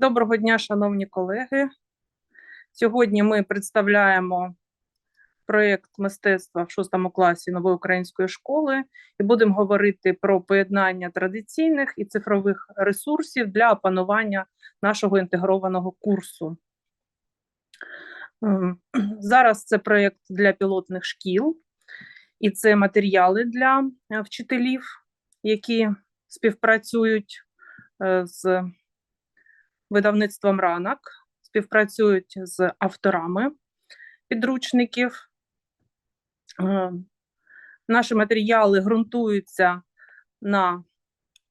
Доброго дня, шановні колеги. Сьогодні ми представляємо проєкт мистецтва в шостому класі нової української школи і будемо говорити про поєднання традиційних і цифрових ресурсів для опанування нашого інтегрованого курсу. Ем, Зараз це проєкт для пілотних шкіл, і це матеріали для е, вчителів, які співпрацюють е, з видавництвом ранок, співпрацюють з авторами підручників. Е, Наші матеріали ґрунтуються на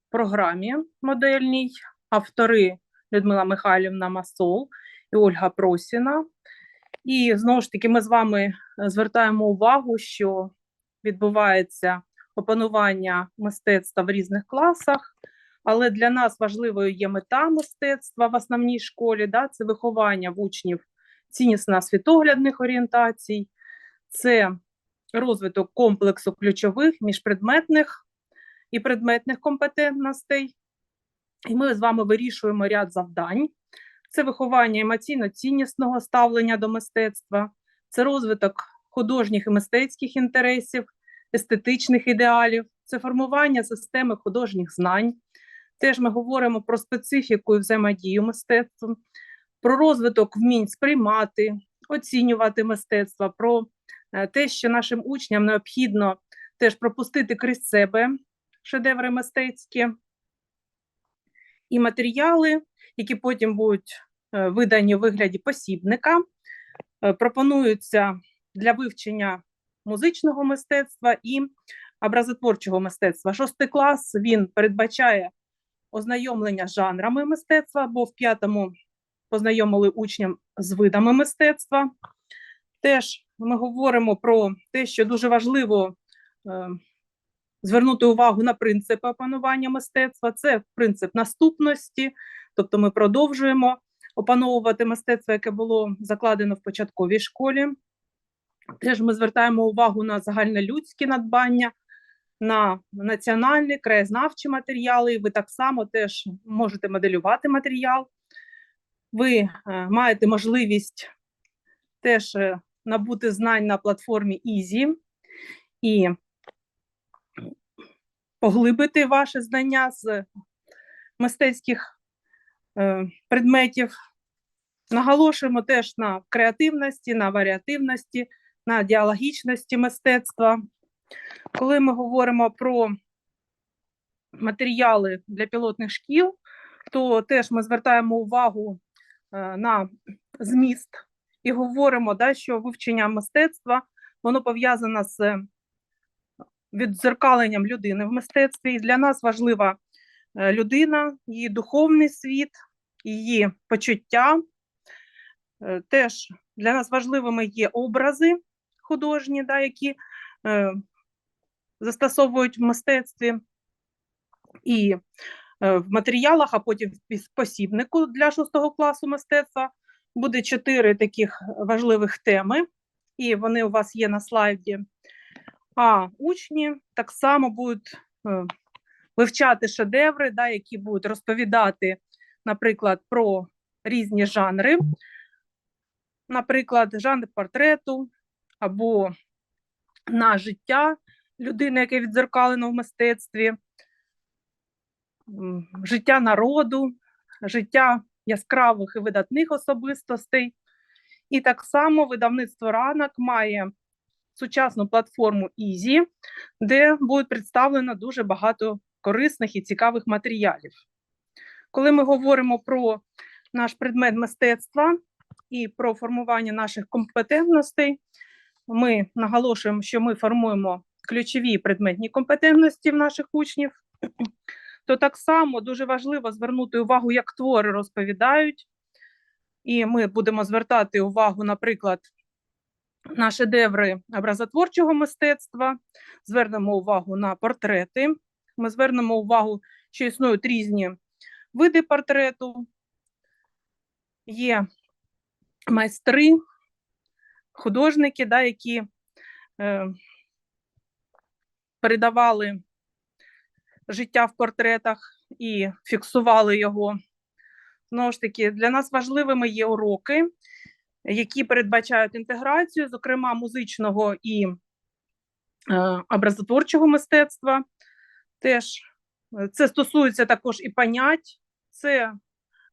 програмі модельній. Автори Людмила Михайлівна Масол і Ольга Просіна. І знову ж таки, ми з вами звертаємо увагу, що відбувається опанування мистецтва в різних класах, але для нас важливою є мета мистецтва в основній школі, да, це виховання в учнів ціннісно світоглядних орієнтацій, це розвиток комплексу ключових міжпредметних і предметних компетентностей. І ми з вами вирішуємо ряд завдань. Це виховання емоційно-ціннісного ставлення до мистецтва, це розвиток художніх і мистецьких інтересів, естетичних ідеалів, це формування системи художніх знань. Теж ми говоримо про специфіку і взаємодію мистецтвом, про розвиток вмінь сприймати, оцінювати мистецтво, про е, те, що нашим учням необхідно теж пропустити крізь себе шедеври мистецькі і матеріали, які потім будуть е, видані у вигляді посібника, е, пропонуються для вивчення музичного мистецтва і образотворчого мистецтва. Шостий клас він передбачає ознайомлення з жанрами мистецтва, бо в п'ятому познайомили учням з видами мистецтва. Теж ми говоримо про те, що дуже важливо е, звернути увагу на принципи опанування мистецтва. Це принцип наступності, тобто ми продовжуємо опановувати мистецтво, яке було закладено в початковій школі. Теж ми звертаємо увагу на загальнолюдські надбання, на національні краєзнавчі матеріали. Ви так само теж можете моделювати матеріал. Ви е, маєте можливість теж е, набути знань на платформі Easy і поглибити ваші знання з мистецьких е, предметів. Наголошуємо теж на креативності, на варіативності, на діалогічності мистецтва. Коли ми говоримо про матеріали для пілотних шкіл, то теж ми звертаємо увагу е, на зміст і говоримо, да, що вивчення мистецтва воно пов'язане з віддзеркаленням людини в мистецтві. І для нас важлива е, людина, її духовний світ, її почуття. Е, теж для нас важливими є образи художні, да, які застосовують в мистецтві і е, в матеріалах, а потім в посібнику для шостого класу мистецтва. Буде чотири таких важливих теми, і вони у вас є на слайді. А учні так само будуть е, вивчати шедеври, да, які будуть розповідати, наприклад, про різні жанри, наприклад, жанр портрету або на життя людини, яке відзеркалено в мистецтві, життя народу, життя яскравих і видатних особистостей. І так само видавництво ранок має сучасну платформу Easy, де буде представлено дуже багато корисних і цікавих матеріалів. Коли ми говоримо про наш предмет мистецтва і про формування наших компетентностей, ми наголошуємо, що ми формуємо ключові предметні компетентності в наших учнів, то так само дуже важливо звернути увагу, як твори розповідають. І ми будемо звертати увагу, наприклад, на шедеври образотворчого мистецтва, звернемо увагу на портрети. Ми звернемо увагу, що існують різні види портрету, є майстри, художники, да, які е, передавали життя в портретах і фіксували його. Знову ж таки, для нас важливими є уроки, які передбачають інтеграцію, зокрема музичного і е, образотворчого мистецтва. Теж е, це стосується також і понять, це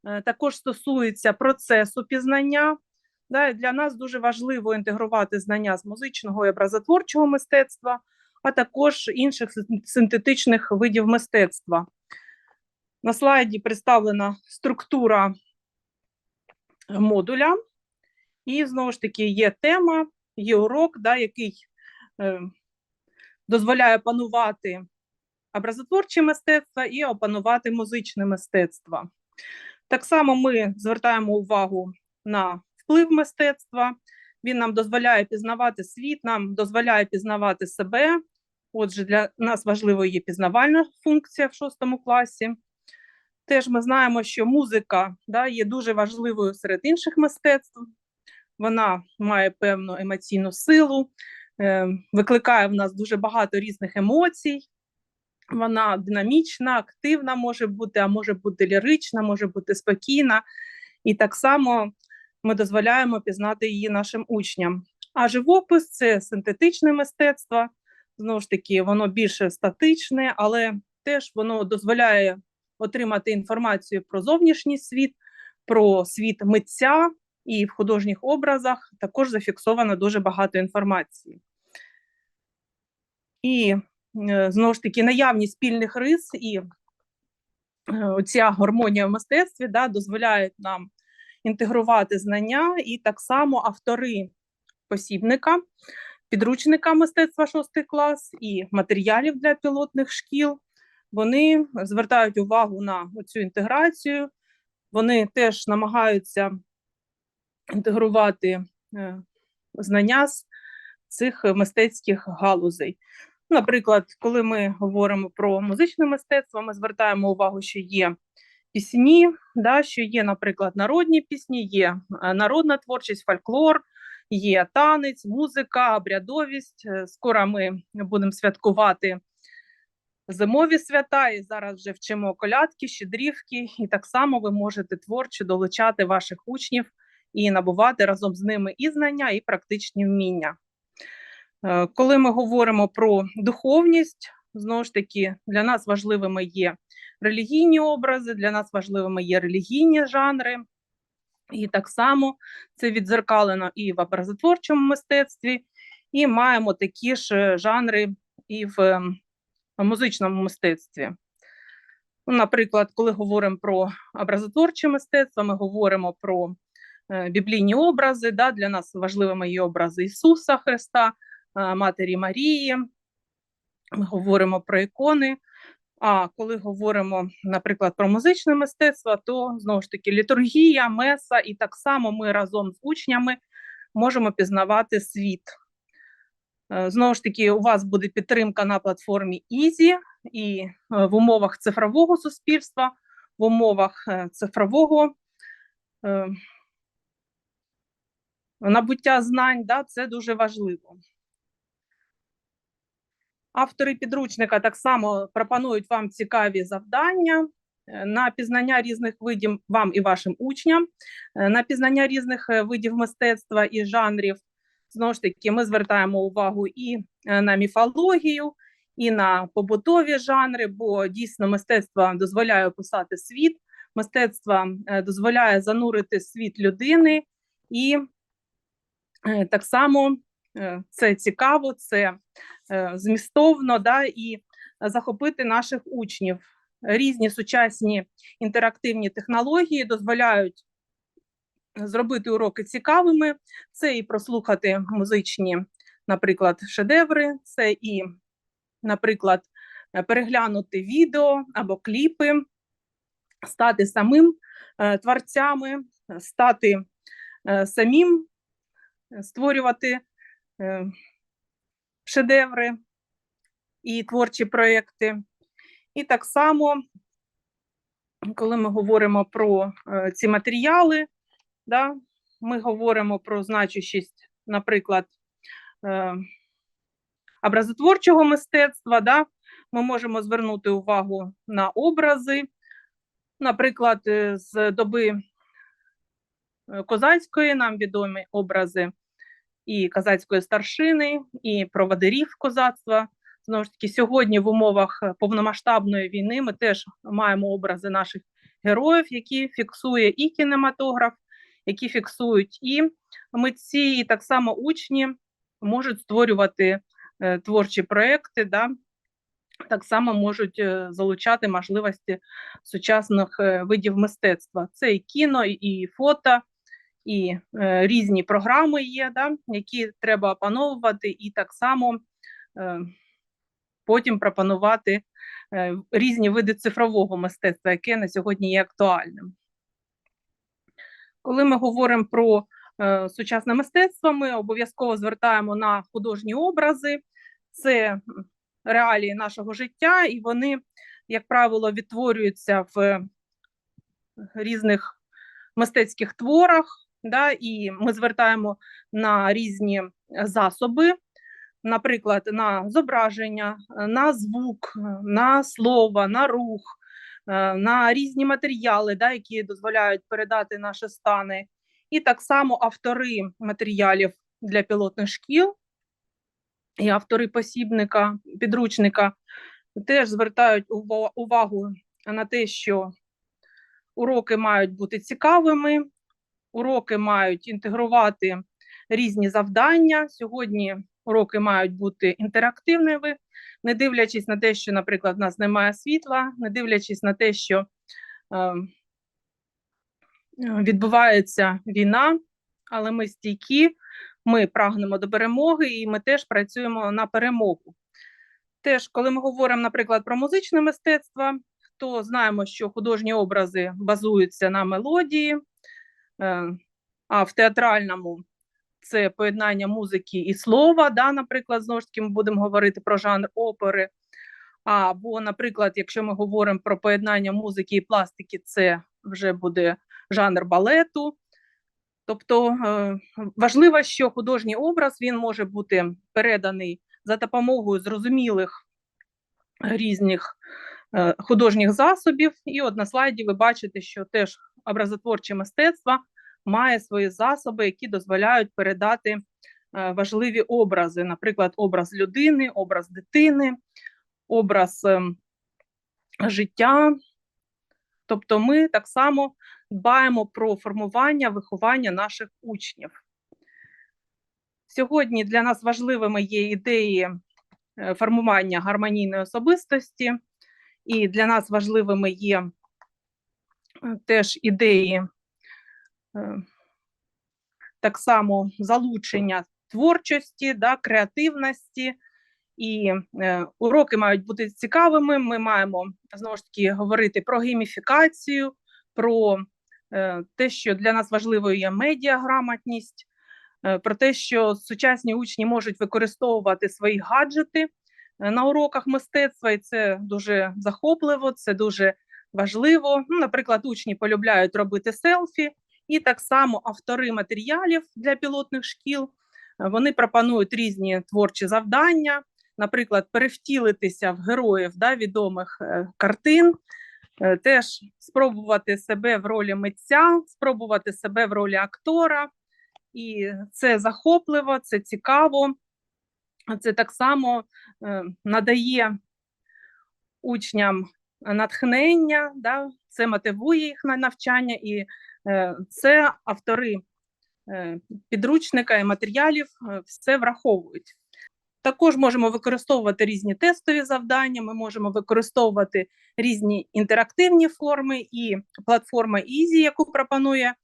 е, також стосується процесу пізнання. Да, Для нас дуже важливо інтегрувати знання з музичного і образотворчого мистецтва, а також інших синтетичних видів мистецтва. На слайді представлена структура модуля, і знову ж таки є тема, є урок, да, який е, дозволяє опанувати образотворче мистецтво і опанувати музичне мистецтво. Так само ми звертаємо увагу на вплив мистецтва. Він нам дозволяє пізнавати світ, нам дозволяє пізнавати себе. Отже, для нас важливою є пізнавальна функція в шостому класі. Теж ми знаємо, що музика да, є дуже важливою серед інших мистецтв. Вона має певну емоційну силу, е, викликає в нас дуже багато різних емоцій. Вона динамічна, активна може бути, а може бути лірична, може бути спокійна. І так само ми дозволяємо пізнати її нашим учням. А живопис це синтетичне мистецтво. Знову ж таки, воно більше статичне, але теж воно дозволяє отримати інформацію про зовнішній світ, про світ митця, і в художніх образах також зафіксовано дуже багато інформації. І е, знову ж таки, наявність спільних рис і е, оця гармонія в мистецтві да, дозволяють нам інтегрувати знання, і так само автори посібника, підручника мистецтва 6 клас і матеріалів для пілотних шкіл. Вони звертають увагу на цю інтеграцію, вони теж намагаються інтегрувати е, знання з цих мистецьких галузей. Наприклад, коли ми говоримо про музичне мистецтво, ми звертаємо увагу, що є пісні, да, що є, наприклад, народні пісні, є е, народна творчість, фольклор, є танець, музика, обрядовість. Е, Скоро ми будемо святкувати зимові свята, і зараз вже вчимо колядки, щедрівки, і так само ви можете творчо долучати ваших учнів і набувати разом з ними і знання, і практичні вміння. Е, Коли ми говоримо про духовність, знову ж таки, для нас важливими є релігійні образи, для нас важливими є релігійні жанри. І так само це відзеркалено і в образотворчому мистецтві, і маємо такі ж е, жанри і в ем, музичному мистецтві. Ну, Наприклад, коли говоримо про образотворче мистецтво, ми говоримо про е, біблійні образи. Да, Для нас важливими є образи Ісуса Христа, е, Матері Марії. Ми говоримо про ікони. А коли говоримо, наприклад, про музичне мистецтво, то знову ж таки літургія, меса, і так само ми разом з учнями можемо пізнавати світ. Е, Знову ж таки, у вас буде підтримка на платформі Easy і е, в умовах цифрового суспільства, в умовах е, цифрового набуття знань, да, це дуже важливо. Автори підручника так само пропонують вам цікаві завдання е, на пізнання різних видів вам і вашим учням, е, на пізнання різних е, видів мистецтва і жанрів. Знову ж таки, ми звертаємо увагу і на міфологію, і на побутові жанри, бо дійсно мистецтво дозволяє описати світ, мистецтво дозволяє занурити світ людини, і так само це цікаво, це е, змістовно, да, і захопити наших учнів. Різні сучасні інтерактивні технології дозволяють зробити уроки цікавими. Це і прослухати музичні, наприклад, шедеври, це і, наприклад, е, переглянути відео або кліпи, стати самим е, творцями, стати е, самим, е, створювати е, шедеври і творчі проекти. І так само, коли ми говоримо про е, ці матеріали, да, ми говоримо про значущість, наприклад, е, образотворчого мистецтва, да, ми можемо звернути увагу на образи, Наприклад, е, з доби е, козацької нам відомі образи і козацької старшини, і проводирів козацтва. Знову ж таки, сьогодні в умовах е, повномасштабної війни ми теж маємо образи наших героїв, які фіксує і кінематограф, які фіксують і митці, і так само учні можуть створювати е, творчі проекти, да, так само можуть е, залучати можливості сучасних е, видів мистецтва. Це і кіно, і фото, і е, різні програми є, да, які треба опановувати, і так само е, потім пропонувати е, різні види цифрового мистецтва, яке на сьогодні є актуальним. Коли ми говоримо про е, сучасне мистецтво, ми обов'язково звертаємо на художні образи. Це реалії нашого життя, і вони, як правило, відтворюються в різних мистецьких творах, да, і ми звертаємо на різні засоби, наприклад, на зображення, на звук, на слово, на рух, е, на різні матеріали, да, які дозволяють передати наші стани. І так само автори матеріалів для пілотних шкіл і автори посібника, підручника теж звертають ува- увагу на те, що уроки мають бути цікавими, уроки мають інтегрувати різні завдання. Сьогодні уроки мають бути інтерактивними, не дивлячись на те, що, наприклад, в нас немає світла, не дивлячись на те, що е, відбувається війна, але ми стійкі, ми прагнемо до перемоги, і ми теж працюємо на перемогу. Теж, коли ми говоримо, наприклад, про музичне мистецтво, то знаємо, що художні образи базуються на мелодії, а в театральному це поєднання музики і слова. Да, Наприклад, знову ж таки, ми будемо говорити про жанр опери. Або, наприклад, якщо ми говоримо про поєднання музики і пластики, це вже буде жанр балету. Тобто е, важливо, що художній образ він може бути переданий за допомогою зрозумілих різних е, художніх засобів. І от на слайді ви бачите, що теж образотворче мистецтво має свої засоби, які дозволяють передати е, важливі образи, наприклад, образ людини, образ дитини, образ ем, життя. Тобто ми так само дбаємо про формування, виховання наших учнів. Сьогодні для нас важливими є ідеї е, формування гармонійної особистості, і для нас важливими є теж ідеї е, так само залучення творчості, да, креативності. І е, уроки мають бути цікавими. Ми маємо знову ж таки говорити про гейміфікацію, про е, те, що для нас важливою є медіаграмотність, про те, що сучасні учні можуть використовувати свої гаджети на уроках мистецтва, і це дуже захопливо, це дуже важливо. Ну, Наприклад, учні полюбляють робити селфі, і так само автори матеріалів для пілотних шкіл. е, Вони пропонують різні творчі завдання, наприклад, перевтілитися в героїв да, відомих е, картин, е, теж спробувати себе в ролі митця, спробувати себе в ролі актора. І це захопливо, це цікаво. Це так само надає учням натхнення, да, це мотивує їх на навчання, і е, це автори е, підручника і матеріалів е, все враховують. Також можемо використовувати різні тестові завдання, ми можемо використовувати різні інтерактивні форми, і платформа Easy, яку пропонує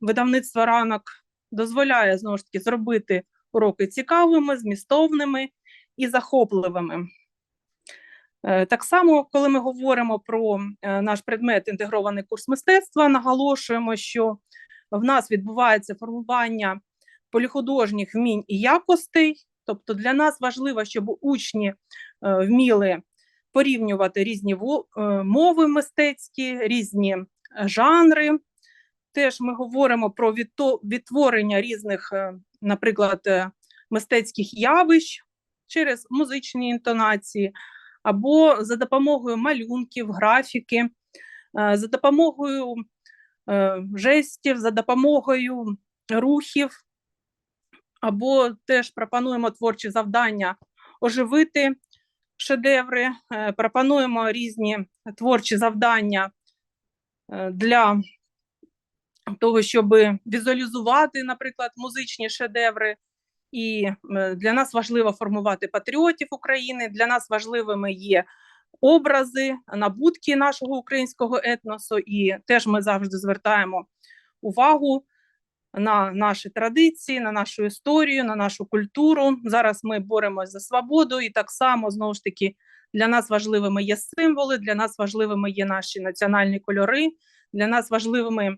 видавництво ранок, дозволяє знову ж таки зробити уроки цікавими, змістовними і захопливими. Е, Так само, коли ми говоримо про е, наш предмет інтегрований курс мистецтва, наголошуємо, що в нас відбувається формування поліхудожніх вмінь і якостей. Тобто для нас важливо, щоб учні е, вміли порівнювати різні мови мистецькі, різні жанри. Теж ми говоримо про відтворення різних, наприклад, мистецьких явищ через музичні інтонації, або за допомогою малюнків, графіки. е, за допомогою е, жестів, за допомогою рухів, або теж пропонуємо творчі завдання оживити шедеври, е, пропонуємо різні творчі завдання для того, щоб візуалізувати, наприклад, музичні шедеври. І е, для нас важливо формувати патріотів України. Для нас важливими є образи, набутки нашого українського етносу, і теж ми завжди звертаємо увагу на наші традиції, на нашу історію, на нашу культуру. Зараз ми боремось за свободу, і так само знову ж таки для нас важливими є символи, для нас важливими є наші національні кольори, для нас важливими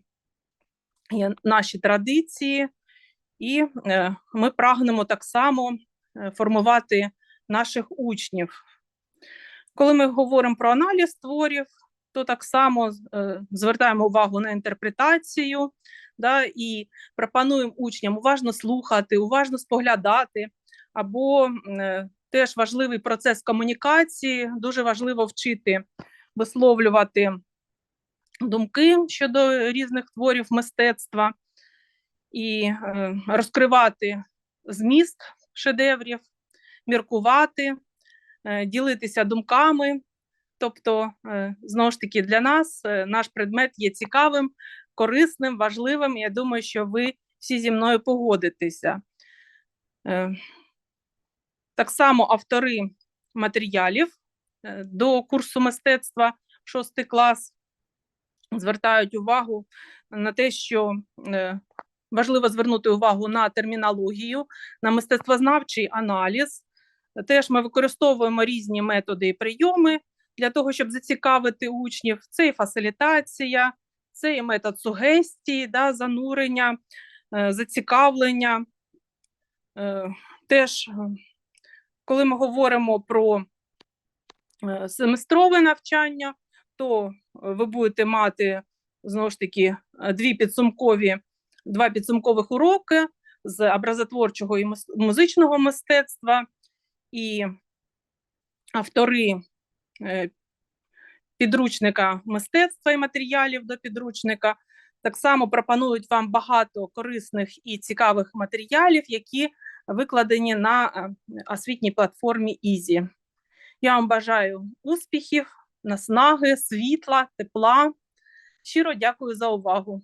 є наші традиції, і е, ми прагнемо так само е, формувати наших учнів. Коли ми говоримо про аналіз творів, то так само е, звертаємо увагу на інтерпретацію, да, і пропонуємо учням уважно слухати, уважно споглядати, або теж важливий процес комунікації, дуже важливо вчити висловлювати думки щодо різних творів мистецтва і е, розкривати зміст шедеврів, міркувати, е, ділитися думками. Тобто, е, знову ж таки, для нас наш предмет є цікавим, корисним, важливим. Я думаю, що ви всі зі мною погодитеся. Так само автори матеріалів до курсу мистецтва 6 клас звертають увагу на те, що важливо звернути увагу на термінологію, на мистецтвознавчий аналіз. Теж ми використовуємо різні методи і прийоми для того, щоб зацікавити учнів. Це і фасилітація, це і метод сугестії, да, занурення, е, зацікавлення. Е, Теж, е, коли ми говоримо про семестрове навчання, то ви будете мати знову ж таки дві підсумкові, два підсумкових уроки з образотворчого і музичного мистецтва, і автори е, підручника мистецтва і матеріалів до підручника так само пропонують вам багато корисних і цікавих матеріалів, які викладені на е, освітній платформі Ізі. Я вам бажаю успіхів, наснаги, світла, тепла. Щиро дякую за увагу.